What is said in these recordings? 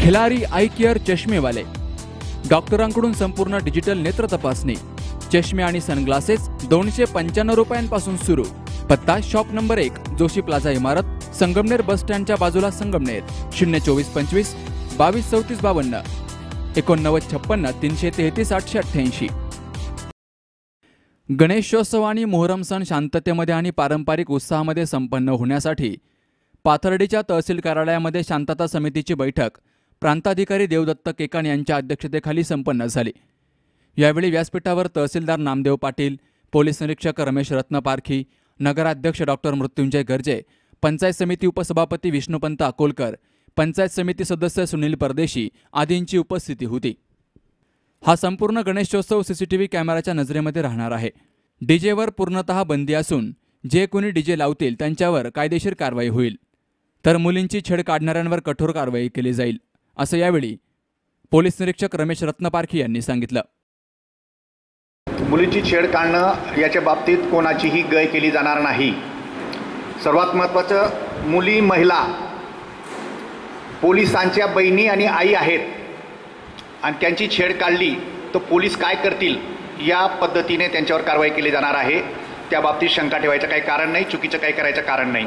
Khillari I care चष्मेवाले. डॉक्टरांकडून संपूर्ण digital नेत्र तपासणी. चष्मे आणि सनग्लासेस दोनशे पंच्याण्णव रुपयांपासून सुरू. पत्ता शॉप नंबर एक जोशी प्लाझा इमारत संगमनेर बस स्टँडच्या बाजूला संगमनेर. शून्य चोवीस पंचवीस बावीस चौतीस बावन्न. एकोणनव्वद छप्पन्न तीनशे तेहतीस आठशे अठ्ठ्याऐंशी. गणेशोत्सव आणि मोहरम सण शांततेमध्ये आणि पारंपरिक उत्साहामध्ये संपन्न होण्यासाठी पाथर्डीच्या तहसील कार्यालयामध्ये शांतता समितीची बैठक. प्रांताधिकारी देवदत्त केकान यांच्या अध्यक्षतेखाली संपन्न झाली. यावेळी व्यासपीठावर तहसीलदार नामदेव पाटील पोलीस निरीक्षक रमेश रत्नपारखी नगराध्यक्ष डॉक्टर मृत्युंजय गर्जे पंचायत समिती उपसभापती विष्णुपंत अकोलकर पंचायत समिती सदस्य सुनील परदेशी आदींची उपस्थिती होती. हा संपूर्ण गणेशोत्सव सीसीटीव्ही कॅमेराच्या नजरेमध्ये राहणार आहे. डीजेवर पूर्णतः बंदी असून जे कोणी डीजे लावतील त्यांच्यावर कायदेशीर कारवाई होईल. तर मुलींची छेड काढणाऱ्यांवर कठोर कारवाई केली जाईल. असं यावेळी पोलीस निरीक्षक रमेश रत्नपारखी यांनी सांगितलं. मुलीची छेड काढणं याच्या बाबतीत कोणाचीही गय केली जाणार नाही. सर्वात महत्त्वाचं मुली महिला पोलिसांच्या बहिणी आणि आई आहेत. आणि त्यांची छेड काढली तर पोलीस काय करतील या पद्धतीने त्यांच्यावर कारवाई केली जाणार आहे. त्या बाबतीत शंका ठेवायचं काही कारण नाही चुकीचं काही करायचं कारण नाही.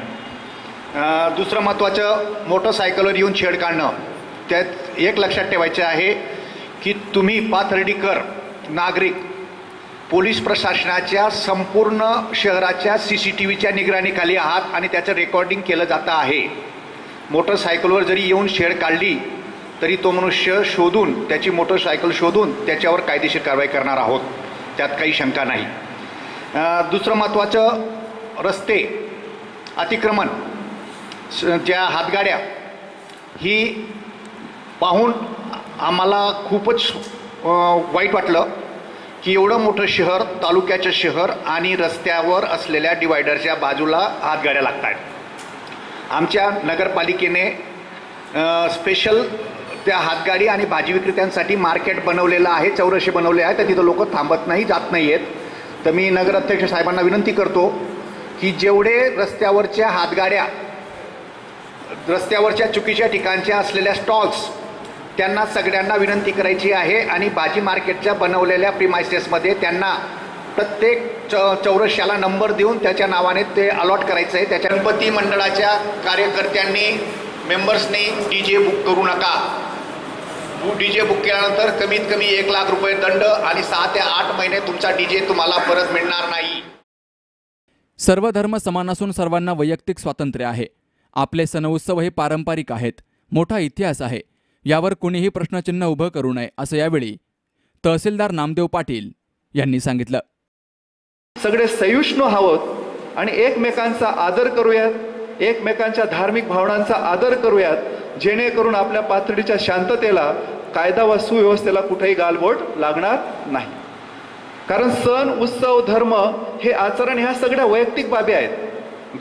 दुसरं महत्त्वाचं मोटरसायकलवर येऊन छेड काढणं. त्यात एक लक्षात ठेवायचं आहे की तुम्ही पाथर्डीकर नागरिक पोलीस प्रशासनाच्या संपूर्ण शहराच्या सी सी टी व्हीच्या निगराणीखाली आहात आणि त्याचं रेकॉर्डिंग केलं जातं आहे. मोटरसायकलवर जरी येऊन शेड काढली तरी तो मनुष्य शोधून त्याची मोटरसायकल शोधून त्याच्यावर कायदेशीर कारवाई करणार आहोत. त्यात काही शंका नाही. दुसरं महत्त्वाचं रस्ते अतिक्रमण स- ज्या हातगाड्या ही पाहून आम्हाला खूपच वाईट वाटलं की एवढं मोठं शहर तालुक्याचं शहर आणि रस्त्यावर असलेल्या डिवायडरच्या बाजूला हातगाड्या लागत आहेत आमच्या नगरपालिकेने स्पेशल त्या हातगाडी आणि भाजी विक्रेत्यांसाठी मार्केट बनवलेलं आहे चौरसे बनवले आहे तर तिथं लोक थांबत नाही जात नाही आहेत तर मी नगराध्यक्ष साहेबांना विनंती करतो की जेवढे रस्त्यावरच्या हातगाड्या रस्त्यावरच्या चुकीच्या ठिकाणच्या असलेल्या स्टॉल्स त्यांना सगळ्यांना विनंती करायची आहे आणि भाजी मार्केटच्या बनवलेल्या प्रिमायसेसमध्ये त्यांना प्रत्येक च चौरश्याला नंबर देऊन त्याच्या नावाने ते अलॉट करायचं आहे त्याच्या गणपती मंडळाच्या कार्यकर्त्यांनी मेंबर्सनी डी जे बुक करू नका. डी जे बुक केल्यानंतर कमीत कमी एक लाख रुपये दंड आणि सहा ते आठ महिने तुमचा डी जे तुम्हाला परत मिळणार नाही. सर्व धर्म समान असून सर्वांना वैयक्तिक स्वातंत्र्य आहे. आपले सणउत्सव हे पारंपरिक आहेत. मोठा इतिहास आहे. यावर कुणीही प्रश्नचिन्ह उभं करू नये असं यावेळी तहसीलदार नामदेव पाटील यांनी सांगितलं. सगळे सहिष्णू आहोत आणि एकमेकांचा आदर करूयात एकमेकांच्या धार्मिक भावनांचा आदर करूयात जेणेकरून आपल्या पातळीच्या शांततेला कायदा व सुव्यवस्थेला कुठेही गालबोट लागणार नाही. कारण सण उत्सव धर्म हे आचरण ह्या सगळ्या वैयक्तिक बाबी आहेत.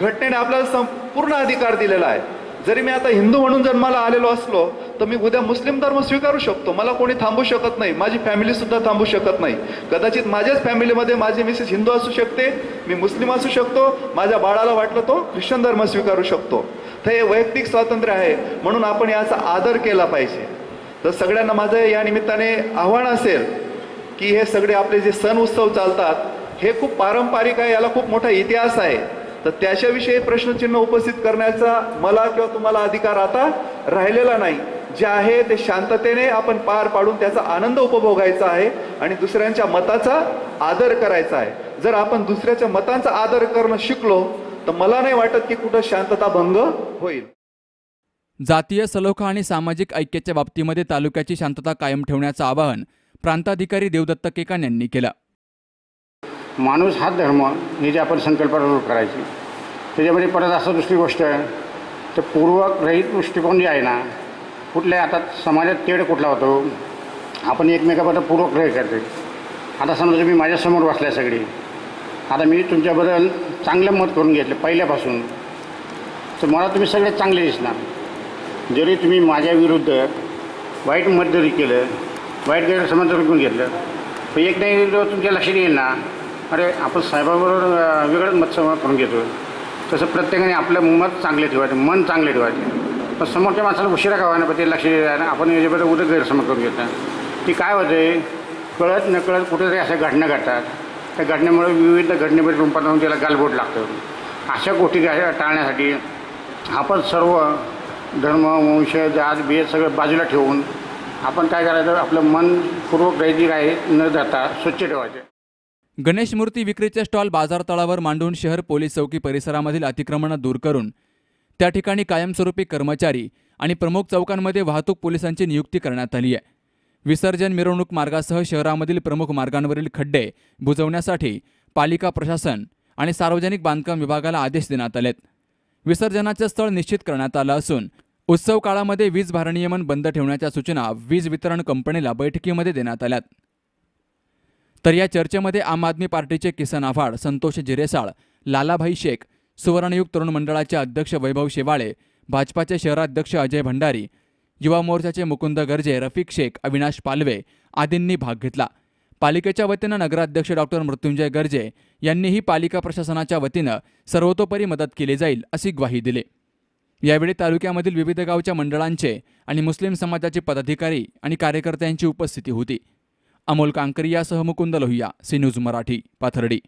घटनेने आपल्याला संपूर्ण अधिकार दिलेला आहे. जरी मी आता हिंदू म्हणून जन्माला आलेलो असलो तर मी उद्या मुस्लिम धर्म स्वीकारू शकतो. मला कोणी थांबू शकत नाही. माझी फॅमिली सुद्धा थांबू शकत नाही. कदाचित माझ्याच फॅमिलीमध्ये माझी मिसेस हिंदू असू शकते मी मुस्लिम असू शकतो माझ्या बाळाला वाटलं तो ख्रिश्चन धर्म स्वीकारू शकतो. तर हे वैयक्तिक स्वातंत्र्य आहे. म्हणून आपण याचा आदर केला पाहिजे. तर सगळ्यांना माझं या निमित्ताने आव्हान असेल की हे सगळे आपले जे सण उत्सव चालतात हे खूप पारंपरिक आहे याला खूप मोठा इतिहास आहे. तर त्याच्याविषयी प्रश्नचिन्ह उपस्थित करण्याचा मला किंवा तुम्हाला अधिकार आता राहिलेला नाही. जे आहे ते शांततेने आपण पार पाडून त्याचा आनंद उपभोगायचा आहे आणि दुसऱ्यांच्या मताचा आदर करायचा आहे. जर आपण दुसऱ्याच्या मतांचा आदर करणं शिकलो तर मला नाही वाटत की कुठं शांतता भंग होईल. जातीय सलोखा आणि सामाजिक ऐक्याच्या बाबतीमध्ये तालुक्याची शांतता कायम ठेवण्याचं आवाहन प्रांताधिकारी देवदत्त केकान यांनी केलं. माणूस हा धर्म ही जी आपण संकल्पना करायची. त्याच्यामध्ये परत असं दुसरी गोष्ट आहे तर पूर्वक रहित दृष्टिकोन जे आहे ना कुठल्या आता समाजात तेढ कुठला होतो? आपण एकमेकाबद्दल पूर्वग्रह करते आता समजा तुम्ही माझ्यासमोर बसल्या सगळी. आता मी तुमच्याबद्दल चांगलं मत करून घेतलं पहिल्यापासून. तर मला तुम्ही सगळे चांगले दिसणार. जरी तुम्ही माझ्या विरुद्ध वाईट मत जरी केलं वाईट गैरसमज जरी करून घेतलं तर एक नाही तुमच्या लक्षात येईल ना अरे आपण साहेबाबरोबर वेगळंच मत करून घेतो तसं प्रत्येकाने आपलं मत चांगले ठेवायचं मन चांगले ठेवायचे. पण समोरच्या माणसाला उशिरा का पण ते लक्ष द्यायला आपण याच्याबद्दल उद्या गैरसमज करून घेतो ती काय होते कळत नकळत कुठेतरी अशा घटना घडतात. त्या घटनेमुळे विविध घटनेमध्ये रूपांतरून त्याला गालबोट लागतं. अशा गोष्टी टाळण्यासाठी आपण सर्व धर्म वंश जात भेद सगळं बाजूला ठेवून आपण काय करायचं? आपलं मनपूर्वक राहायची काय न जाता स्वच्छ ठेवायचं. गणेश मूर्ती विक्रीचे स्टॉल बाजारतळावर मांडून शहर पोलीस चौकी परिसरामधील अतिक्रमणं दूर करून त्या ठिकाणी कायमस्वरूपी कर्मचारी आणि प्रमुख चौकांमध्ये वाहतूक पोलिसांची नियुक्ती करण्यात आली आहे. विसर्जन मिरवणूक मार्गासह शहरामधील प्रमुख मार्गांवरील खड्डे बुजवण्यासाठी पालिका प्रशासन आणि सार्वजनिक बांधकाम विभागाला आदेश देण्यात आलेत. विसर्जनाचे स्थळ निश्चित करण्यात आलं असून उत्सव काळामध्ये वीज भारनियमन बंद ठेवण्याच्या सूचना वीज वितरण कंपनीला बैठकीमध्ये देण्यात आल्यात. तर या चर्चेमध्ये आम आदमी पार्टीचे किसन आव्हाड संतोष जिरेसाळ लालाभाई शेख सुवर्णयुग तरुण मंडळाचे अध्यक्ष वैभव शेवाळे भाजपाचे शहराध्यक्ष अजय भंडारी युवा मोर्चाचे मुकुंद गर्जे रफिक शेख अविनाश पालवे आदींनी भाग घेतला. पालिकेच्या वतीनं नगराध्यक्ष डॉक्टर मृत्युंजय गर्जे यांनीही पालिका प्रशासनाच्या वतीनं सर्वतोपरी मदत केली जाईल अशी ग्वाही दिली. यावेळी तालुक्यामधील विविध गावच्या मंडळांचे आणि मुस्लिम समाजाचे पदाधिकारी आणि कार्यकर्त्यांची उपस्थिती होती. अमोल कांकरियासह मुकुंद लोहिया सी न्यूज मराठी पाथर्डी.